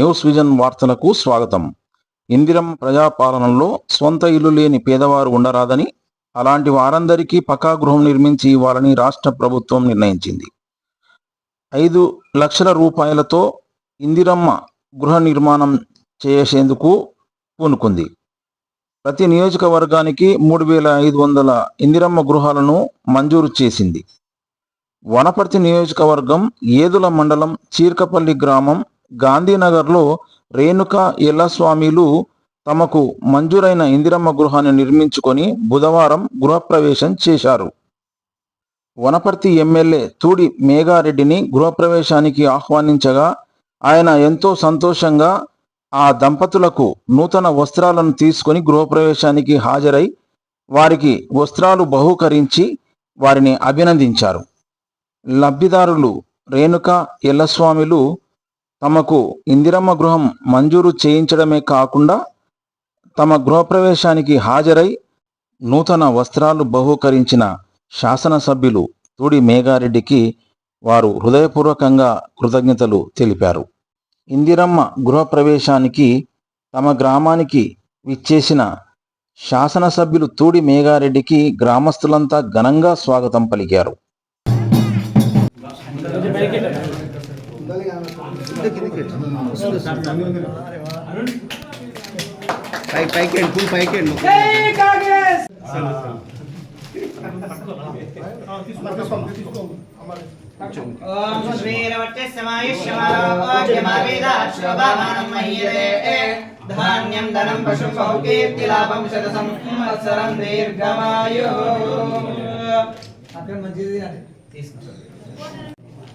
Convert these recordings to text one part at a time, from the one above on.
News vision వార్తలకు స్వాగతం. ఇందిరమ్మ ప్రజాపాలనలో స్వంత ఇల్లు లేని పేదవారు ఉండరాదని అలాంటి వారందరికీ పక్కా గృహం నిర్మించి ఇవ్వాలని రాష్ట్ర ప్రభుత్వం నిర్ణయించింది. ఐదు లక్షల రూపాయలతో ఇందిరమ్మ గృహ నిర్మాణం చేసేందుకు పూనుకుంది. ప్రతి నియోజకవర్గానికి మూడు వేల ఐదు వందల ఇందిరమ్మ గృహాలను మంజూరు చేసింది. వనపర్తి నియోజకవర్గం ఏదుల మండలం చీర్కపల్లి గ్రామం గాంధీనగర్లో రేణుక ఎల్లస్వామిలు తమకు మంజూరైన ఇందిరమ్మ గృహాన్ని నిర్మించుకొని బుధవారం గృహప్రవేశం చేశారు. వనపర్తి ఎమ్మెల్యే తూడి మేఘారెడ్డిని గృహప్రవేశానికి ఆహ్వానించగా ఆయన ఎంతో సంతోషంగా ఆ దంపతులకు నూతన వస్త్రాలను తీసుకొని గృహప్రవేశానికి హాజరై వారికి వస్త్రాలు బహూకరించి వారిని అభినందించారు. లబ్ధిదారులు రేణుక ఎల్లస్వామిలు తమకు ఇందిరమ్మ గృహం మంజూరు చేయించడమే కాకుండా తమ గృహప్రవేశానికి హాజరై నూతన వస్త్రాలు బహూకరించిన శాసనసభ్యులు తూడి మేఘారెడ్డికి వారు హృదయపూర్వకంగా కృతజ్ఞతలు తెలిపారు. ఇందిరమ్మ గృహప్రవేశానికి తమ గ్రామానికి విచ్చేసిన శాసనసభ్యులు తూడి మేఘారెడ్డికి గ్రామస్తులంతా ఘనంగా స్వాగతం పలికారు. పైకి పైకి వెళ్ళి ఫుల్ పైకి వెళ్ళి ఓం శ్రీరవట్టమాయుష్యమారోగ్యమావేదాశ్వమానం మహ్యతే ధాన్యం ధనం పశుం బహుకీర్తిలాభం శతసం సంవత్సరం దీర్ఘమాయు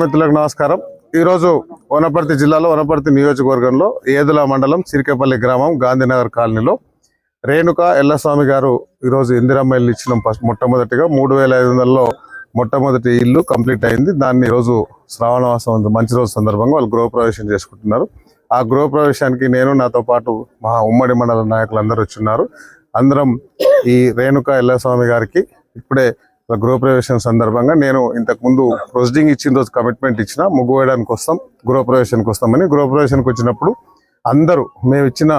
మిత్రులకు నమస్కారం. ఈరోజు వనపర్తి జిల్లాలో వనపర్తి నియోజకవర్గంలో ఏదుల మండలం చిరికేపల్లి గ్రామం గాంధీనగర్ కాలనీలో రేణుక ఎల్లస్వామి గారు ఈరోజు ఇందిరమ్మ ఇల్లు ఇచ్చిన ఫస్ట్ మొట్టమొదటిగా మూడు వేల ఐదు వందలలో మొట్టమొదటి ఇల్లు కంప్లీట్ అయింది. దాన్ని ఈరోజు శ్రావణ మాసం మంచి రోజు సందర్భంగా వాళ్ళు గృహప్రవేశం చేసుకుంటున్నారు. ఆ గృహప్రవేశానికి నేను నాతో పాటు మా ఉమ్మడి మండల నాయకులు అందరూ వచ్చున్నారు. అందరం ఈ రేణుక ఎల్లస్వామి గారికి ఇప్పుడే గృహప్రవేశం సందర్భంగా నేను ఇంతకు ముందు ప్రొసీడింగ్ ఇచ్చిన రోజు కమిట్మెంట్ ఇచ్చిన ముగ్గు వేయడానికి వస్తాం గృహప్రవేశానికి వస్తామని. గృహప్రవేశానికి వచ్చినప్పుడు అందరూ మేము ఇచ్చిన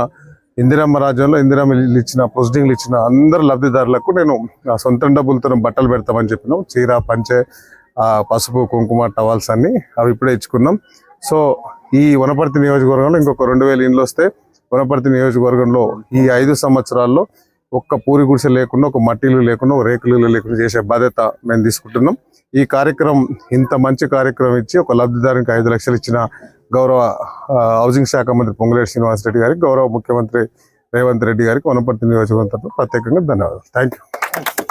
ఇందిరమ్మ రాజ్యంలో ఇందిరమ్మ ఇచ్చిన ప్రొసీడింగ్లు ఇచ్చిన అందరు లబ్ధిదారులకు నేను నా సొంత డబ్బులతో బట్టలు పెడతామని చెప్పినాం. చీర పంచె పసుపు కుంకుమ టవల్స్ అన్ని అవి ఇప్పుడే ఇచ్చుకున్నాం. సో ఈ వనపర్తి నియోజకవర్గంలో ఇంకొక రెండు వేల ఇండ్లు వస్తే వనపర్తి నియోజకవర్గంలో ఈ ఐదు సంవత్సరాల్లో ఒక్క పూరి గుడిసె లేకుండా ఒక మట్టిలు లేకుండా ఒక రేకులు లేకుండా చేసే బాధ్యత మేము తీసుకుంటున్నాం. ఈ కార్యక్రమం ఇంత మంచి కార్యక్రమం ఇచ్చి ఒక లబ్ధిదారునికి ఐదు లక్షలు ఇచ్చిన గౌరవ హౌసింగ్ శాఖ మంత్రి పొంగులేటి శ్రీనివాస్ రెడ్డి గారికి గౌరవ ముఖ్యమంత్రి రేవంత్ రెడ్డి గారికి వనపర్తి నియోజకవర్గం ప్రత్యేకంగా ధన్యవాదాలు. Thank you